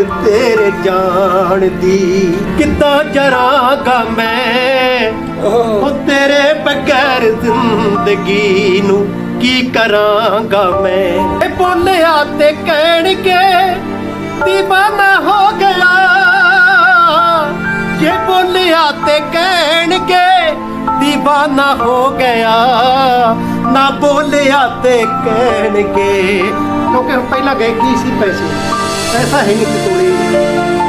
ਖੇਡ ਤੇਰੇ ਜਾਣ ਦੀ। ਕਿਦਾਂ ਜਰਾਗਾ ਮੈਂ? ਉਹ ਤੇਰੇ ਬਗੈਰ ਜ਼ਿੰਦਗੀ ਨੂੰ ਕੀ ਕਰਾਂਗਾ ਮੈਂ? ਇਹ ਬੋਲਿਆ ਤੇ ਕਹਿਣ ਕੇ دیਵਾਨਾ ਹੋ ਗਿਆ। ਜੇ ਬੋਲਿਆ ਤੇ ਕਹਿਣ ਕੇ دیਵਾਨਾ ਹੋ ਗਿਆ। ਨਾ ਬੋਲਿਆ ਤੇ ਕਹਿਣ ਕੇ ਕਿਉਂਕਿ ਪਹਿਲਾਂ ਗਏ ਕੀ ਸੀ ਪੈਸੇ? ਪੈਸਾ ਹੈ ਨਹੀਂ ਸੀ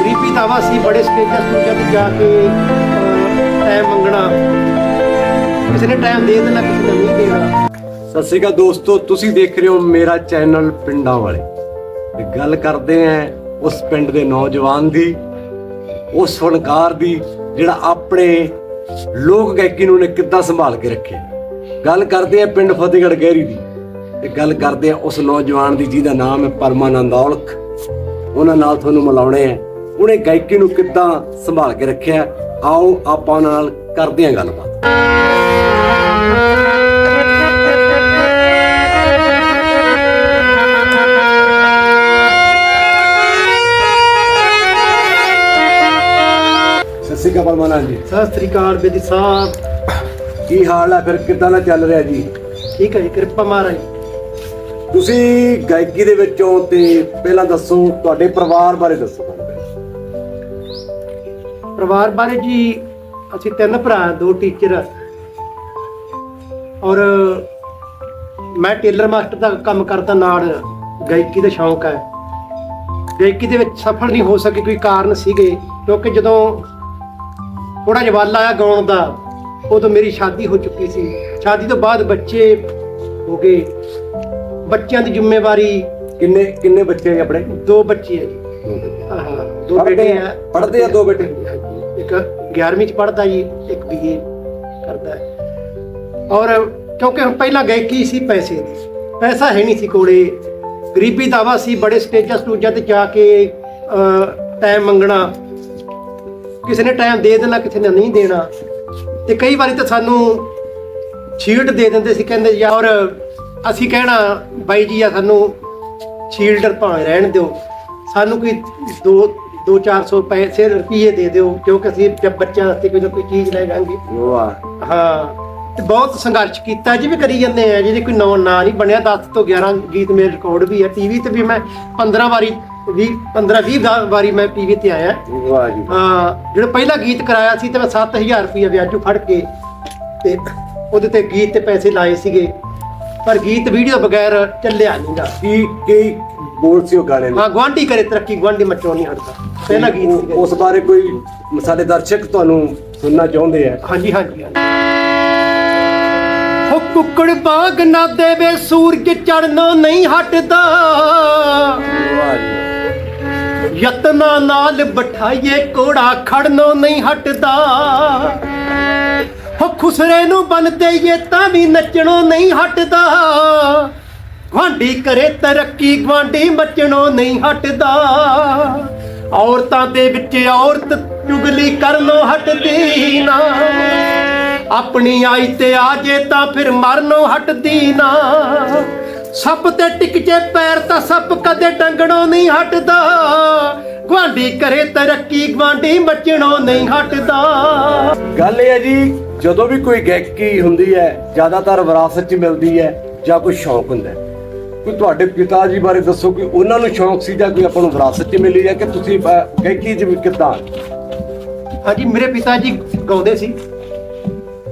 ਗਰੀਬੀ ਦਾ ਵਾ ਬੜੇ ਸਟੇਜਾਂ ਸਟੂਜਾਂ ਤੇ ਜਾ ਕੇ ਟਾਈਮ ਮੰਗਣਾ। ਕਿਸੇ ਨੇ ਟਾਈਮ ਦੇ ਦੇਣਾ, ਕਿਸੇ ਨੇ ਨਹੀਂ ਦੇਣਾ। ਸਤਿ ਸ਼੍ਰੀ ਅਕਾਲ ਦੋਸਤੋ, ਤੁਸੀਂ ਦੇਖ ਰਹੇ ਹੋ ਮੇਰਾ ਚੈਨਲ ਪਿੰਡਾਂ ਵਾਲੇ। ਤੇ ਗੱਲ ਕਰਦੇ ਆਂ ਉਸ ਪਿੰਡ ਦੇ ਨੌਜਵਾਨ ਦੀ, ਉਸ ਫਨਕਾਰ ਦੀ, ਜਿਹੜਾ ਆਪਣੇ ਲੋਕ ਗਾਇਕੀ ਨੂੰ ਨੇ ਕਿੱਦਾਂ ਸੰਭਾਲ ਕੇ ਰੱਖਿਆ ਗੱਲ ਕਰਦੇ ਆਂ ਪਿੰਡ ਫਤਿਹਗੜ੍ਹ ਗਹਿਰੀ ਦੀ। ਤੇ ਗੱਲ ਕਰਦੇ ਆਂ ਉਸ ਨੌਜਵਾਨ ਦੀ, ਜਿਹਦਾ ਨਾਮ ਹੈ ਪਰਮਾਨੰਦ ਔਲਖ। ਉਹਨਾਂ ਨਾਲ ਤੁਹਾਨੂੰ ਮਿਲਾਉਣੇ ਆ। ਉਹਨੇ ਗਾਇਕੀ ਨੂੰ ਕਿੱਦਾਂ ਸੰਭਾਲ ਕੇ ਰੱਖਿਆ ਆਓ ਆਪਾਂ ਉਹਨਾਂ ਨਾਲ ਕਰਦੇ ਆਂ ਗੱਲਬਾਤ। ਸਤਿ ਸ਼੍ਰੀ ਅਕਾਲ ਪਰਮਾਨੰਦ ਜੀ। ਸਤਿ ਸ੍ਰੀ ਅਕਾਲ ਬੇਦੀ ਸਾਹਿਬ। ਕੀ ਹਾਲ ਹੈ ਫਿਰ ਕਿੱਦਾਂ ਦਾ ਚੱਲ ਰਿਹਾ ਜੀ? ਠੀਕ ਹੈ ਜੀ ਕਿਰਪਾ ਮਹਾਰਾਜ। ਤੁਸੀਂ ਗਾਇਕੀ ਦੇ ਵਿੱਚੋਂ ਤੇ ਪਹਿਲਾਂ ਦੱਸੋ, ਤੁਹਾਡੇ ਪਰਿਵਾਰ ਬਾਰੇ ਦੱਸੋ। ਪਰਿਵਾਰ ਬਾਰੇ ਜੀ, ਅਸੀਂ ਤਿੰਨ ਭਰਾ, ਦੋ ਟੀਚਰ ਔਰ ਮੈਂ ਟੇਲਰ ਮਾਸਟਰ ਦਾ ਕੰਮ ਕਰਦਾ ਨਾਲ, ਗਾਇਕੀ ਦਾ ਸ਼ੌਂਕ ਹੈ। ਗਾਇਕੀ ਦੇ ਵਿੱਚ ਸਫਲ ਨਹੀਂ ਹੋ ਸਕੇ ਕੋਈ ਕਾਰਨ ਸੀਗੇ, ਕਿਉਂਕਿ ਜਦੋਂ ਥੋੜਾ ਜਿਹਾ ਆਇਆ ਗਾਉਣ ਦਾ, ਉਦੋਂ ਮੇਰੀ ਸ਼ਾਦੀ ਹੋ ਚੁੱਕੀ ਸੀ। ਸ਼ਾਦੀ ਤੋਂ ਬਾਅਦ ਬੱਚੇ ਹੋ ਗਏ। ਬੱਚਿਆਂ ਦੀ ਜ਼ਿੰਮੇਵਾਰੀ ਕਿੰਨੇ ਕਿੰਨੇ ਬੱਚੇ ਆ ਆਪਣੇ? ਦੋ ਬੱਚੇ ਹੈ ਜੀ। ਆਹ, ਦੋ ਬੇਟੇ ਆ? ਆ। ਪੜ੍ਹਦੇ ਆ ਦੋ ਬੇਟੇ? ਇੱਕ 11ਵੀਂ ਚ ਪੜਦਾ ਜੀ ਇੱਕ ਬੀਏ ਕਰਦਾ। ਹੈ ਔਰ ਕਿਉਂਕਿ ਹੁਣ ਪਹਿਲਾਂ ਗਏ ਕੀ ਸੀ? ਪੈਸੇ ਦੀ। ਪੈਸਾ ਹੈ ਨਹੀਂ ਸੀ ਕੋਲੇ। ਗਰੀਬੀ ਦਾ ਵਾ ਸੀ ਬੜੇ ਸਟੇਜਾਂ ਸਟੂਜਾਂ ਤੇ ਜਾ ਕੇ ਟਾਈਮ ਮੰਗਣਾ। ਕਿਸੇ ਨੇ ਟਾਈਮ ਦੇ ਦੇਣਾ ਕਿਸੇ ਨੇ ਨਹੀਂ ਦੇਣਾ। ਤੇ ਕਈ ਵਾਰੀ ਤਾਂ ਸਾਨੂੰ ਛੀਲਡ ਦੇ ਦਿੰਦੇ ਸੀ ਕਹਿੰਦੇ ਯਾਰ ਅਸੀਂ ਕਹਿਣਾ ਬਾਈ ਜੀ ਆ ਸਾਨੂੰ ਸ਼ੀਲਡਰ ਭਾਵੇਂ ਰਹਿਣ ਦਿਓ। ਸਾਨੂੰ ਕੋਈ 2 2 400 ਪੈਸੇ ਰੁਪਏ ਦੇ ਦਿਓ ਕਿਉਂਕਿ ਅਸੀਂ ਜਦ ਬੱਚਿਆਂ ਵਾਸਤੇ ਕੋਈ ਨਾ ਕੋਈ ਚੀਜ਼ ਲੈ ਜਾਾਂਗੇ ਵਾਹ। ਹਾਂ ਤੇ ਬਹੁਤ ਸੰਘਰਸ਼ ਕੀਤਾ ਜੀ ਵੀ ਕਰੀ ਜਾਂਦੇ ਆ ਜਿਹਦੇ ਕੋਈ ਨਾਂ ਨਾਂ ਨਹੀਂ ਬਣਿਆ 10 ਤੋਂ 11 ਗੀਤ ਮੇਰੇ ਰਿਕਾਰਡ ਵੀ ਹੈ ਟੀਵੀ ਤੇ ਵੀ ਮੈਂ 15 ਵਾਰੀ 20 15 20 ਵਾਰੀ ਮੈਂ ਟੀਵੀ ਤੇ ਆਇਆ। ਵਾਹ ਜੀ ਹਾਂ ਜਿਹੜਾ ਪਹਿਲਾ ਗੀਤ ਕਰਾਇਆ ਸੀ ਤੇ ਮੈਂ 7000 ਰੁਪਏ ਵਿਆਜੂ ਫੜ ਕੇ ਤੇ ਉਹਦੇ ਤੇ ਗੀਤ ਤੇ ਪੈਸੇ ਲਾਏ ਸੀਗੇ। ਪਰ ਗੀਤ ਵੀਡੀਓ ਬਗੈਰ ਚੱਲਿਆ ਨਹੀਂਗਾ। ਕੀ ਕੀ ਬੋਲ ਸੀ ਉਹ ਗਾਣੇ ਦੇ ਹਾਂ ਗਵਾਂਢੀ ਕਰੇ ਤਰੱਕੀ ਗਵਾਂਢੀ ਮਚੋ ਨਹੀਂ ਹਟਦਾ। ਪਹਿਲਾ ਗੀਤ ਸੀਗਾ। ਉਸ ਬਾਰੇ ਕੋਈ ਸਾਡੇ ਦਰਸ਼ਕ ਤੁਹਾਨੂੰ ਸੁਣਨਾ ਚਾਹੁੰਦੇ ਆ। ਹਾਂਜੀ ਹਾਂਜੀ ਹਾਂਜੀ। ਹੋ ਕੁੱਕੜ ਬਾਗ ਨਾ ਦੇਵੇ ਸੂਰਜ ਚੜਨੋਂ ਨਹੀਂ ਹਟਦਾ। ਵਾਹ ਜੀ ਯਤਨਾ ਨਾਲ ਬਿਠਾਈਏ ਕੋੜਾ ਖੜਨੋਂ ਨਹੀਂ ਹਟਦਾ। ਹੋ ਖੁਸਰੇ ਨੂੰ ਬਨ ਦੇਈਏ ਤਾਂ ਵੀ ਨੱਚਣੋਂ ਨਹੀਂ ਹਟਦਾ। ਗਵਾਂਢੀ ਕਰੇ ਤਰੱਕੀ ਗਵਾਂਢੀ ਮੱਚਣੋਂ ਨਹੀਂ ਹਟਦਾ। ਔਰਤਾਂ ਦੇ ਵਿੱਚ ਔਰਤ ਚੁਗਲੀ ਕਰਨੋਂ ਹਟਦੀ ਨਾ। ਆਪਣੀ ਆਈ ਤੇ ਆ ਜੇ ਤਾਂ ਫਿਰ ਮਰਨੋਂ ਹਟਦੀ ਨਾ। ਸੱਪ ਤੇ ਟਿਕ ਜੇ ਪੈਰ ਤਾਂ ਸੱਪ ਕਦੇ ਡੰਗਣੋਂ ਨਹੀਂ ਹਟਦਾ। ਗਵਾਂਢੀ ਕਰੇ ਤਰੱਕੀ ਗਵਾਂਢੀ ਮੱਚਣੋਂ ਨਹੀਂ ਹਟਦਾ। ਗੱਲ ਇਹ ਹੈ ਜੀ ਜਦੋਂ ਵੀ ਕੋਈ ਗਾਇਕੀ ਹੁੰਦੀ ਹੈ ਜ਼ਿਆਦਾਤਰ ਵਿਰਾਸਤ 'ਚ ਮਿਲਦੀ ਹੈ ਜਾਂ ਕੋਈ ਸ਼ੌਂਕ ਹੁੰਦਾ ਕੋਈ ਤੁਹਾਡੇ ਪਿਤਾ ਜੀ ਬਾਰੇ ਦੱਸੋ ਕਿ ਉਹਨਾਂ ਨੂੰ ਸ਼ੌਂਕ ਸੀ ਜਾਂ ਕੋਈ ਆਪਾਂ ਨੂੰ ਵਿਰਾਸਤ 'ਚ ਮਿਲੀ ਹੈ ਕਿ ਤੁਸੀਂ ਅਹ, ਗਾਇਕੀ 'ਚ ਵੀ ਕਿੱਦਾਂ? ਹਾਂਜੀ ਮੇਰੇ ਪਿਤਾ ਜੀ ਗਾਉਂਦੇ ਸੀ।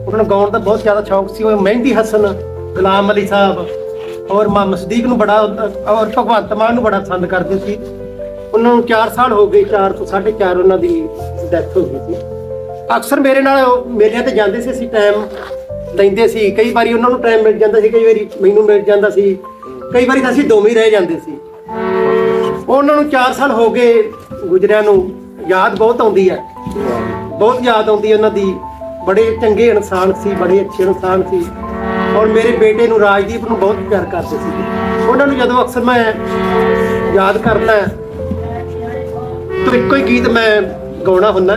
ਉਹਨਾਂ ਨੂੰ ਗਾਉਣ ਦਾ ਬਹੁਤ ਜ਼ਿਆਦਾ ਸ਼ੌਂਕ ਸੀ। ਉਹ ਮਹਿੰਦੀ ਹਸਨ ਗੁਲਾਮ ਅਲੀ ਸਾਹਿਬ ਔਰ ਮਾਮਾ ਸਦੀਕ ਨੂੰ ਬੜਾ ਔਰ ਭਗਵੰਤ ਮਾਨ ਨੂੰ ਬੜਾ ਪਸੰਦ ਕਰਦੇ ਸੀ। ਉਹਨਾਂ ਨੂੰ 4 ਸਾਲ ਹੋ ਗਏ 4 ਤੋਂ 4.5 ਉਹਨਾਂ ਦੀ ਡੈਥ ਹੋ ਗਈ ਸੀ। ਅਕਸਰ ਮੇਰੇ ਨਾਲ ਉਹ ਮੇਲਿਆਂ ਤੇ ਜਾਂਦੇ ਸੀ, ਅਸੀਂ ਟਾਈਮ ਲੈਂਦੇ ਸੀ। ਕਈ ਵਾਰੀ ਉਹਨਾਂ ਨੂੰ ਟਾਈਮ ਮਿਲ ਜਾਂਦਾ ਸੀ, ਕਈ ਵਾਰੀ ਮੈਨੂੰ ਮਿਲ ਜਾਂਦਾ ਸੀ। ਕਈ ਵਾਰੀ ਤਾਂ ਅਸੀਂ ਦੋਵੇਂ ਹੀ ਰਹਿ ਜਾਂਦੇ ਸੀ। ਉਹਨਾਂ ਨੂੰ 4 ਸਾਲ ਹੋ ਗਏ ਗੁਜਰਿਆਂ ਨੂੰ। ਯਾਦ ਬਹੁਤ ਆਉਂਦੀ ਹੈ। ਬਹੁਤ ਯਾਦ ਆਉਂਦੀ ਹੈ ਉਹਨਾਂ ਦੀ। ਬੜੇ ਚੰਗੇ ਇਨਸਾਨ ਸੀ, ਬੜੇ ਅੱਛੇ ਇਨਸਾਨ ਸੀ। ਔਰ ਮੇਰੇ ਬੇਟੇ ਨੂੰ ਰਾਜਦੀਪ ਨੂੰ ਬਹੁਤ ਪਿਆਰ ਕਰਦੇ ਸੀ। ਉਹਨਾਂ ਨੂੰ ਜਦੋਂ ਅਕਸਰ ਮੈਂ ਯਾਦ ਕਰਦਾ, ਤਾਂ ਇੱਕੋ ਹੀ ਗੀਤ ਮੈਂ ਗਾਉਣਾ ਹੁੰਦਾ।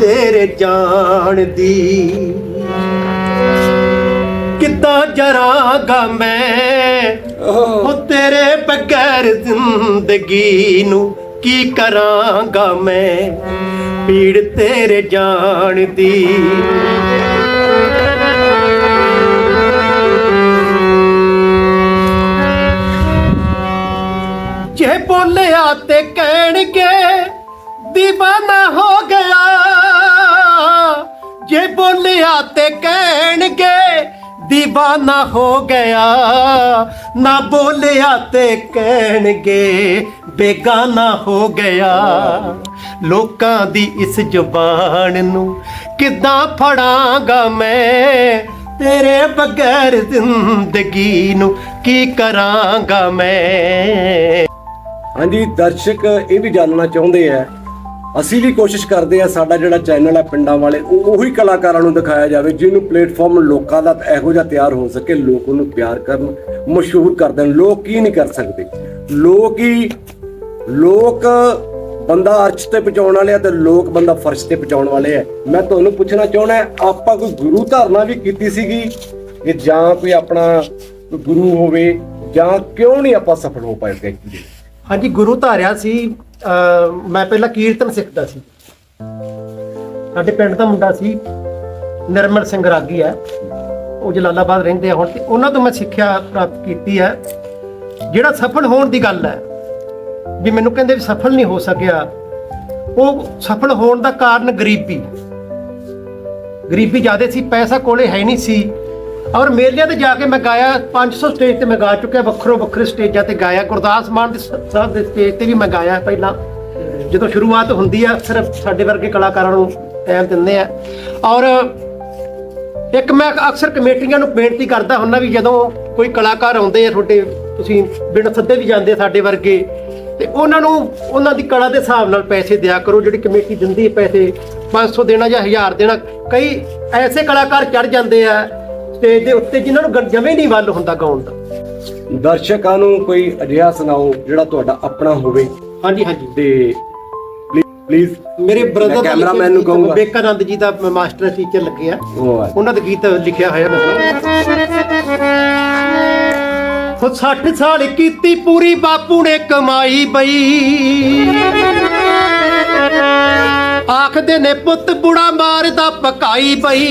ਤੇਰੇ ਜਾਣ ਦੀ। ਕਿੱਦਾਂ ਜਰਾਂਗਾ ਮੈਂ ਉਹ ਤੇਰੇ ਤੇਰੇ ਬਗੈਰ ਜ਼ਿੰਦਗੀ ਨੂੰ ਕੀ ਕਰਾਂਗਾ ਮੈਂ? ਪੀੜ ਤੇਰੇ ਜਾਣ ਦੀ। ਜੇ ਬੋਲਿਆ ਤੇ ਕਹਿਣਗੇ دیوانہ ہو گیا ਜੇ ਬੋਲਿਆ ਤੇ ਕਹਿਣਗੇ دیਵਾਨਾ ਹੋ ਗਿਆ। ਨਾ ਬੋਲਿਆ ਤੇ ਕਹਿਣਗੇ, ਬੇਗਾਨਾ ਹੋ ਗਿਆ। ਲੋਕਾਂ ਦੀ ਇਸ ਜ਼ੁਬਾਨ ਨੂੰ ਕਿੱਦਾਂ ਫੜਾਂਗਾ ਮੈਂ? ਤੇਰੇ ਬਗੈਰ ਜ਼ਿੰਦਗੀ ਨੂੰ ਕੀ ਕਰਾਂਗਾ ਮੈਂ? ਹਾਂਜੀ, ਦਰਸ਼ਕ ਇਹ ਵੀ ਜਾਣਨਾ ਚਾਹੁੰਦੇ ਆ ਅਸੀਂ ਵੀ ਕੋਸ਼ਿਸ਼ ਕਰਦੇ ਆ ਸਾਡਾ ਜਿਹੜਾ ਚੈਨਲ ਹੈ ਪਿੰਡਾਂ ਵਾਲੇ, ਉਹ ਉਹੀ ਕਲਾਕਾਰਾਂ ਨੂੰ ਦਿਖਾਇਆ ਜਾਵੇ, ਜਿਹਨੂੰ ਪਲੇਟਫਾਰਮ ਲੋਕਾਂ ਦਾ ਇਹੋ ਜਿਹਾ ਤਿਆਰ ਹੋ ਸਕੇ, ਲੋਕ ਉਹਨੂੰ ਪਿਆਰ ਕਰਨ, ਮਸ਼ਹੂਰ ਕਰ ਦੇਣ। ਲੋਕ ਕੀ ਨਹੀਂ ਕਰ ਸਕਦੇ। ਲੋਕ ਹੀ, ਲੋਕ ਬੰਦਾ ਅਰਸ਼ ਤੇ ਪਹੁੰਚਾਉਣ ਵਾਲੇ ਆ ਤੇ ਲੋਕ ਬੰਦਾ ਫਰਸ਼ ਤੇ ਪਹੁੰਚਾਉਣ ਵਾਲੇ ਆ। ਮੈਂ ਤੁਹਾਨੂੰ ਪੁੱਛਣਾ ਚਾਹੁੰਦਾ ਆਪਾਂ ਕੋਈ ਗੁਰੂ ਧਾਰਨਾ ਵੀ ਕੀਤੀ ਸੀਗੀ ਕਿ ਜਾਂ ਕੋਈ ਆਪਣਾ ਗੁਰੂ ਹੋਵੇ ਜਾਂ ਕਿਉਂ ਨਹੀਂ ਆਪਾਂ ਸਫਲ ਹੋ ਪਾਏ ਗਾਇਕੀ ਦੇ ਹਾਂਜੀ, ਗੁਰੂ ਧਾਰਿਆ ਸੀ ਮੈਂ ਪਹਿਲਾਂ ਕੀਰਤਨ ਸਿੱਖਦਾ ਸੀ। ਸਾਡੇ ਪਿੰਡ ਦਾ ਮੁੰਡਾ ਸੀ, ਨਿਰਮਲ ਸਿੰਘ ਰਾਗੀ ਹੈ। ਉਹ ਜਲਾਲਾਬਾਦ ਰਹਿੰਦੇ ਆ ਹੁਣ ਤੇ ਉਹਨਾਂ ਤੋਂ ਮੈਂ ਸਿੱਖਿਆ ਪ੍ਰਾਪਤ ਕੀਤੀ ਹੈ। ਜਿਹੜਾ ਸਫਲ ਹੋਣ ਦੀ ਗੱਲ ਹੈ, ਵੀ ਮੈਨੂੰ ਕਹਿੰਦੇ ਵੀ ਸਫਲ ਨਹੀਂ ਹੋ ਸਕਿਆ। ਉਹ ਸਫਲ ਹੋਣ ਦਾ ਕਾਰਨ ਗਰੀਬੀ। ਗਰੀਬੀ ਜ਼ਿਆਦਾ ਸੀ, ਪੈਸਾ ਕੋਲੇ ਹੈ ਨਹੀਂ ਸੀ। ਔਰ ਮੇਲਿਆਂ ਤੇ ਜਾ ਕੇ ਮੈਂ ਗਾਇਆ 500 ਸਟੇਜ ਤੇ ਮੈਂ ਗਾ ਚੁੱਕਿਆ, ਵੱਖਰੋ ਵੱਖਰੇ ਸਟੇਜਾਂ ਤੇ ਗਾਇਆ। ਗੁਰਦਾਸ ਮਾਨ ਦੇ ਸਾਹਿਬ ਦੇ ਸਟੇਜ ਤੇ ਵੀ ਮੈਂ ਗਾਇਆ ਪਹਿਲਾਂ। ਜਦੋਂ ਸ਼ੁਰੂਆਤ ਹੁੰਦੀ ਆ, ਸਿਰਫ ਸਾਡੇ ਵਰਗੇ ਕਲਾਕਾਰਾਂ ਨੂੰ ਟਾਈਮ ਦਿੰਦੇ ਆ। ਔਰ ਇੱਕ ਮੈਂ ਅਕਸਰ ਕਮੇਟੀਆਂ ਨੂੰ ਬੇਨਤੀ ਕਰਦਾ ਹੁੰਦਾ ਵੀ ਜਦੋਂ ਕੋਈ ਕਲਾਕਾਰ ਆਉਂਦੇ ਆ ਤੁਹਾਡੇ, ਤੁਸੀਂ ਬਿਨ ਸੱਦੇ ਵੀ ਜਾਂਦੇ ਸਾਡੇ ਵਰਗੇ, ਤੇ ਉਹਨਾਂ ਨੂੰ, ਉਹਨਾਂ ਦੀ ਕਲਾ ਦੇ ਹਿਸਾਬ ਨਾਲ ਪੈਸੇ ਦਿਆ ਕਰੋ। ਜਿਹੜੀ ਕਮੇਟੀ ਦਿੰਦੀ ਹੈ ਪੈਸੇ 500 ਦੇਣਾ ਜਾਂ 1000 ਦੇਣਾ, ਕਈ ਐਸੇ ਕਲਾਕਾਰ ਚੜ ਜਾਂਦੇ ਆ ਸਟੇਜ ਦੇ ਉੱਤੇ ਜਿਨ੍ਹਾਂ ਨੂੰ ਗ- ਜਮੇ ਨਹੀਂ ਵੱਲ ਹੁੰਦਾ ਗਾਉਣ ਦਾ। ਦਰਸ਼ਕਾਂ ਨੂੰ ਕੋਈ ਅਜਿਹਾ ਸੁਣਾਓ ਜਿਹੜਾ ਤੁਹਾਡਾ ਆਪਣਾ ਹੋਵੇ। ਹਾਂਜੀ ਹਾਂਜੀ। ਤੇ ਪਲੀਜ਼ ਮੇਰੇ ਬ੍ਰਦਰ ਦਾ ਕੈਮਰਾਮੈਨ ਨੂੰ ਕਹੂੰਗਾ। ਵਿਵੇਕਾਨੰਦ ਜੀ ਦਾ ਮਾਸਟਰ ਟੀਚਰ ਲੱਗੇ ਆ ਉਹ। ਉਹਨਾਂ ਦਾ ਗੀਤ ਲਿਖਿਆ ਹੋਇਆ ਮੈਂ ਹੋ 60 ਸਾਲ ਕੀਤੀ ਪੂਰੀ ਬਾਪੂ ਨੇ ਕਮਾਈ ਬਈ। ਆਖਦੇ ਨੇ ਪੁੱਤ ਬੁੜਾ ਮਾਰਦਾ ਪਕਾਈ ਬਈ।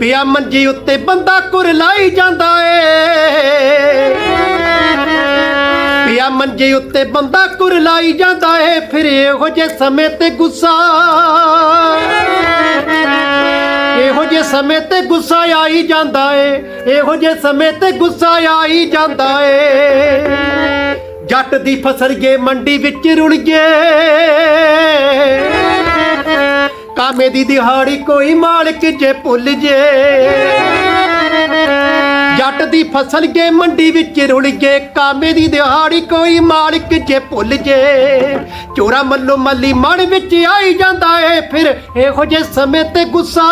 ਪਿਆ ਮੰਜੀ ਉੱਤੇ ਬੰਦਾ ਕੁਰਲਾਈ ਜਾਂਦਾ ਏ। ਪਿਆ ਮੰਜੇ ਉੱਤੇ ਬੰਦਾ ਕੁਰਲਾਈ ਜਾਂਦਾ ਏ, ਫਿਰ ਇਹੋ ਜੇ ਸਮੇਂ ਤੇ ਗੁੱਸਾ। ਇਹੋ ਜੇ ਸਮੇਂ ਤੇ ਗੁੱਸਾ ਆਈ ਜਾਂਦਾ ਏ, ਇਹੋ ਜੇ ਸਮੇਂ ਤੇ ਗੁੱਸਾ ਆਈ ਜਾਂਦਾ ਏ। ਜੱਟ ਦੀ ਫਸਲ ਜੇ ਮੰਡੀ ਵਿੱਚ ਰੁਲ ਜੇ ਕਾਮੇ ਦੀ ਦਿਹਾੜੀ ਕੋਈ ਮਾਲਕ ਜੇ ਭੁੱਲ ਜੇ। ਜੱਟ ਦੀ ਫਸਲ ਕੇ ਮੰਡੀ ਵਿੱਚ ਰੁੜ ਜੇ ਕਾਮੇ ਦੀ ਦਿਹਾੜੀ ਕੋਈ ਮਾਲਕ ਜੇ ਭੁੱਲ ਜੇ। ਚੋਰਾ ਮੱਲੋ ਮੱਲੀ ਮਨ ਵਿੱਚ ਆਈ ਜਾਂਦਾ ਏ, ਫਿਰ ਇਹੋ ਜੇ ਸਮੇਂ ਤੇ ਗੁੱਸਾ।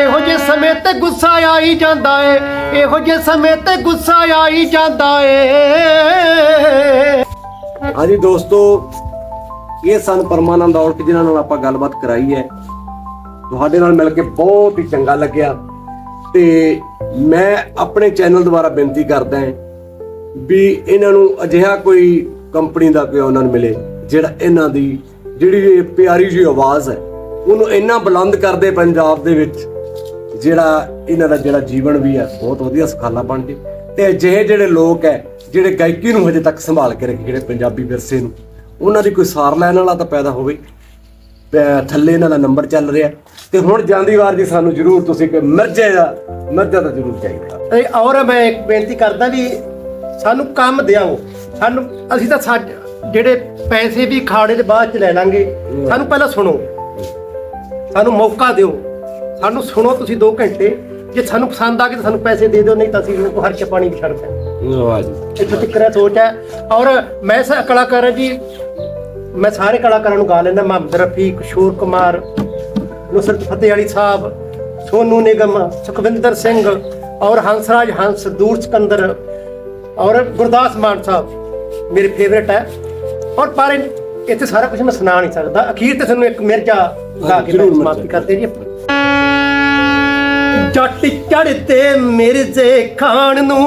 ਇਹੋ ਜੇ ਸਮੇਂ ਤੇ ਗੁੱਸਾ ਆਈ ਜਾਂਦਾ ਏ, ਇਹੋ ਜੇ ਸਮੇਂ ਤੇ ਗੁੱਸਾ ਆਈ ਜਾਂਦਾ ਏ। ਹਾਂਜੀ ਦੋਸਤੋ ਇਹ ਸਨ ਪਰਮਾਨੰਦ ਔਲਖ ਜਿਨ੍ਹਾਂ ਨਾਲ ਆਪਾਂ ਗੱਲਬਾਤ ਕਰਾਈ ਹੈ। ਤੁਹਾਡੇ ਨਾਲ ਮਿਲ ਕੇ ਬਹੁਤ ਹੀ ਚੰਗਾ ਲੱਗਿਆ। ਤੇ ਮੈਂ ਆਪਣੇ ਚੈਨਲ ਦੁਆਰਾ ਬੇਨਤੀ ਕਰਦਾ ਹਾਂ ਵੀ ਇਹਨਾਂ ਨੂੰ ਅਜਿਹਾ ਕੋਈ ਕੰਪਨੀ ਦਾ ਕੋਈ ਉਹਨਾਂ ਨੂੰ ਮਿਲੇ, ਜਿਹੜਾ ਇਹਨਾਂ ਦੀ ਜਿਹੜੀ ਪਿਆਰੀ ਜਿਹੀ ਆਵਾਜ਼ ਹੈ, ਉਹਨੂੰ ਇੰਨਾ ਬੁਲੰਦ ਕਰਦੇ ਪੰਜਾਬ ਦੇ ਵਿੱਚ, ਜਿਹੜਾ ਇਹਨਾਂ ਦਾ ਜਿਹੜਾ ਜੀਵਨ ਵੀ ਹੈ, ਬਹੁਤ ਵਧੀਆ ਸੁਖਾਲਾ ਬਣ ਜੇ। ਤੇ ਅਜਿਹੇ ਜਿਹੜੇ ਲੋਕ ਹੈ, ਜਿਹੜੇ ਗਾਇਕੀ ਨੂੰ ਹਜੇ ਤੱਕ ਸੰਭਾਲ ਕੇ ਰੱਖੇ, ਜਿਹੜੇ ਪੰਜਾਬੀ ਵਿਰਸੇ ਨੂੰ ਉਹਨਾਂ ਦੀ ਕੋਈ ਸਾਰ ਲੈਣ ਵਾਲਾ ਤਾਂ ਪੈਦਾ ਹੋਵੇ। ਥੱਲੇ ਇਹਨਾਂ ਦਾ ਨੰਬਰ ਚੱਲ ਰਿਹਾ। ਤੇ ਹੁਣ ਜਾਂਦੀ ਵਾਰ ਜੀ ਸਾਨੂੰ ਜ਼ਰੂਰ ਤੁਸੀਂ ਕੋਈ ਮਿਰਜੇ ਦਾ ਮਿਰਜਾ ਤਾਂ ਜ਼ਰੂਰ ਚਾਹੀਦਾ। ਤੇ ਔਰ ਮੈਂ ਇੱਕ ਬੇਨਤੀ ਕਰਦਾ ਵੀ ਸਾਨੂੰ ਕੰਮ ਦਿਆਓ। ਸਾਨੂੰ ਅਸੀਂ ਤਾਂ ਸੱਜ ਜਿਹੜੇ ਪੈਸੇ ਵੀ ਖਾੜੇ ਦੇ ਬਾਅਦ ਚ ਲੈ ਲਾਂਗੇ, ਸਾਨੂੰ ਪਹਿਲਾਂ ਸੁਣੋ। ਸਾਨੂੰ ਮੌਕਾ ਦਿਓ। ਸਾਨੂੰ ਸੁਣੋ ਤੁਸੀਂ 2 ਘੰਟੇ। ਜੇ ਸਾਨੂੰ ਪਸੰਦ ਆ ਕੇ ਤਾਂ ਸਾਨੂੰ ਪੈਸੇ ਦੇ ਦਿਓ ਨਹੀਂ ਤਾਂ ਅਸੀਂ ਨੂੰ ਹਰਚ ਪਾਣੀ ਵੀ ਛੱਡ ਦਾਂਗੇ ਵਾਹ ਜੀ। ਇੱਥੇ ਤੱਕ ਇਹ ਸੋਚ ਹੈ। ਔਰ ਮੈਂ ਸਾ ਕਲਾਕਾਰ ਹਾਂ ਜੀ। ਮੈਂ ਸਾਰੇ ਕਲਾਕਾਰਾਂ ਨੂੰ ਗਾ ਲੈਂਦਾ। ਮੁਹੰਮਦ ਰਫੀ ਕਿਸ਼ੋਰ ਕੁਮਾਰ ਨੁਸਰਤ ਫਤਿਹ ਅਲੀ ਸਾਹਿਬ ਸੋਨੂ ਨਿਗਮ ਸੁਖਵਿੰਦਰ ਸਿੰਘ ਔਰ ਹੰਸਰਾਜ ਹੰਸ ਦੂਰ ਸਿਕੰਦਰ ਔਰ ਗੁਰਦਾਸ ਮਾਨ ਸਾਹਿਬ। ਮੇਰੇ ਫੇਵਰੇਟ ਹੈ। ਔਰ ਪਰ ਇੱਥੇ ਸਾਰਾ ਕੁਝ ਮੈਂ ਸੁਣਾ ਨਹੀਂ ਸਕਦਾ। ਅਖੀਰ ਤੇ ਤੁਹਾਨੂੰ ਇੱਕ ਮਿਰਜ਼ਾ ਗਾ ਕੇ ਮੈਂ ਜ਼ਰੂਰ ਸਮਾਪਤੀ ਮਿਰਜ਼ਾ। ਕਰਦੇ ਜੀ ਜੱਟ ਚੜਦੇ ਮਿਰਜ਼ੇ ਖਾਣ ਨੂੰ।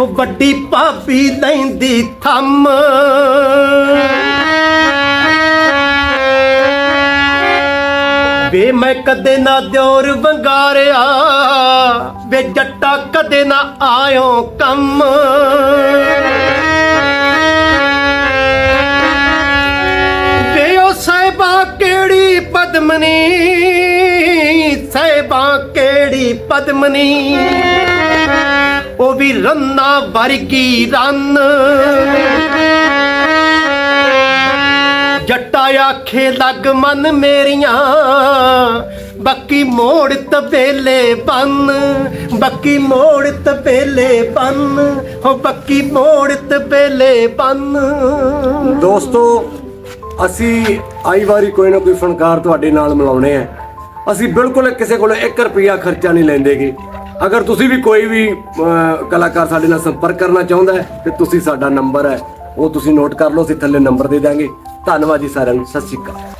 ਉਹ ਵੱਡੀ ਭਾਬੀ ਲੈਂਦੀ ਥੰਮ। ਵੇ ਮੈਂ ਕਦੇ ਨਾ ਦਿਓਰ ਵੰਗਾਰਿਆ, ਵੇ ਜੱਟਾ ਕਦੇ ਨਾ ਆਇਓ ਕੰਮ। ਪਦਮਨੀ ਸਹਿਬਾ ਕਿਹੜੀ ਪਦਮਨੀ ਉਹ ਵੀ ਰੰਨਾ ਵਰਗੀ ਰੰਨ ਜੱਟਾ ਆਖੇ ਲੱਗ ਮਨ ਮੇਰੀਆਂ ਬੱਕੀ ਮੋੜ ਤਬੇਲੇ ਬੰਨ ਬੱਕੀ ਮੋੜ ਤਬੇਲੇ ਬੰਨ ਹੋ ਬੱਕੀ ਮੋੜ ਤਬੇਲੇ ਬੰਨ ਦੋਸਤੋ ਅਸੀਂ ਆਈ ਵਾਰੀ ਕੋਈ ਨਾ ਕੋਈ ਫਨਕਾਰ ਤੁਹਾਡੇ ਨਾਲ ਮਿਲਾਉਣੇ ਆ। ਅਸੀਂ ਬਿਲਕੁਲ ਕਿਸੇ ਕੋਲੋਂ 1 ਰੁਪਿਆ ਖਰਚਾ ਨਹੀਂ ਲੈਂਦੇਗੇ। ਅਗਰ ਤੁਸੀਂ ਵੀ ਕੋਈ ਵੀ ਕਲਾਕਾਰ ਸਾਡੇ ਨਾਲ ਸੰਪਰਕ ਕਰਨਾ ਚਾਹੁੰਦਾ ਹੈ, ਤੇ ਤੁਸੀਂ ਸਾਡਾ ਨੰਬਰ ਹੈ, ਉਹ ਤੁਸੀਂ ਨੋਟ ਕਰ ਲਓ, ਅਸੀਂ ਥੱਲੇ ਨੰਬਰ ਦੇ ਦਾਂਗੇ ਧੰਨਵਾਦ ਜੀ ਸਾਰਿਆਂ ਨੂੰ, ਸਤਿ ਸ਼੍ਰੀ ਅਕਾਲ।